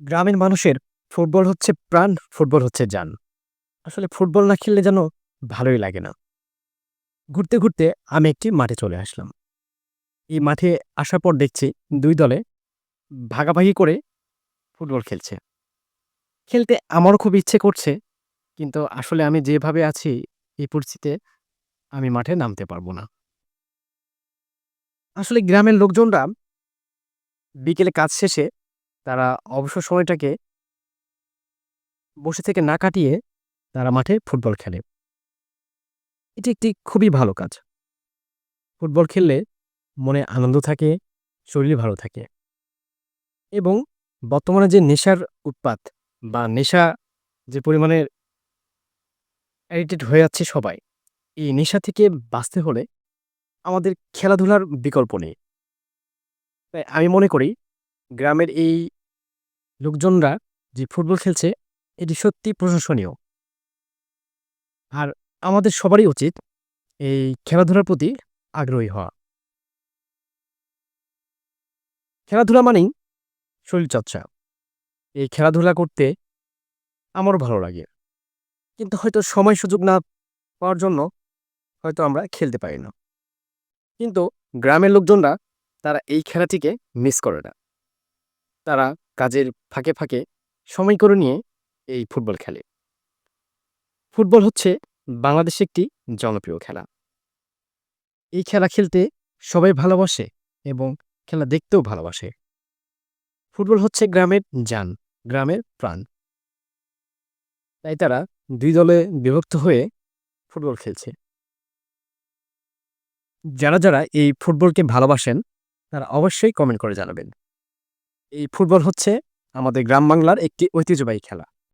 গ্রামের মানুষের ফুটবল হচ্ছে প্রাণ, ফুটবল হচ্ছে যান আসলে ফুটবল না খেললে যেন ভালোই লাগে না। ঘুরতে, ঘুরতে আমি একটি মাঠে চলে আসলাম। এই মাঠে আসার পর দেখছি দুই দলে ভাগাভাগি করে ফুটবল খেলছে। খেলতে আমারও খুব ইচ্ছে করছে। কিন্তু আসলে আমি যেভাবে আছি এই পরিস্থিতিতে আমি মাঠে নামতে পারব না। আসলে গ্রামের লোকজনরা বিকেলে কাজ শেষে তারা অবসর সময়টাকে বসে থেকে না কাটিয়ে তারা মাঠে ফুটবল খেলে। এটি একটি খুবই ভালো কাজ। ফুটবল খেললে মনে আনন্দ থাকে, শরীর ভালো থাকে। এবং বর্তমানে যে নেশার উৎপাত বা নেশা যে পরিমাণে অ্যাডিক্টেড হয়ে যাচ্ছে সবাই, এই নেশা থেকে বাঁচতে হলে আমাদের খেলাধুলার বিকল্প নেই। তাই আমি মনে করি গ্রামের এই লোকজনরা যে ফুটবল খেলছে, এটি সত্যি প্রশংসনীয়। আর আমাদের সবারই উচিত এই খেলাধুলার প্রতি আগ্রহী হওয়া। খেলাধুলা মানেই শরীরচর্চা। এই খেলাধুলা করতে আমারও ভালো লাগে। কিন্তু হয়তো সময় সুযোগ না পাওয়ার জন্য হয়তো আমরা খেলতে পারি না। কিন্তু গ্রামের লোকজনরা তারা এই খেলাটিকে মিস করে না। তারা কাজের ফাঁকে, ফাঁকে সময় করে নিয়ে এই ফুটবল খেলে। ফুটবল হচ্ছে বাংলাদেশে একটি জনপ্রিয় খেলা। এই খেলা খেলতে সবাই ভালোবাসে এবং খেলা দেখতেও ভালোবাসে। ফুটবল হচ্ছে গ্রামের যান গ্রামের প্রাণ। তাই তারা দুই দলে বিভক্ত হয়ে ফুটবল খেলছে। যারা, যারা এই ফুটবলকে ভালোবাসেন তারা অবশ্যই কমেন্ট করে জানাবেন। এই ফুটবল হচ্ছে আমাদের গ্রাম বাংলার একটি ঐতিহ্যবাহী খেলা।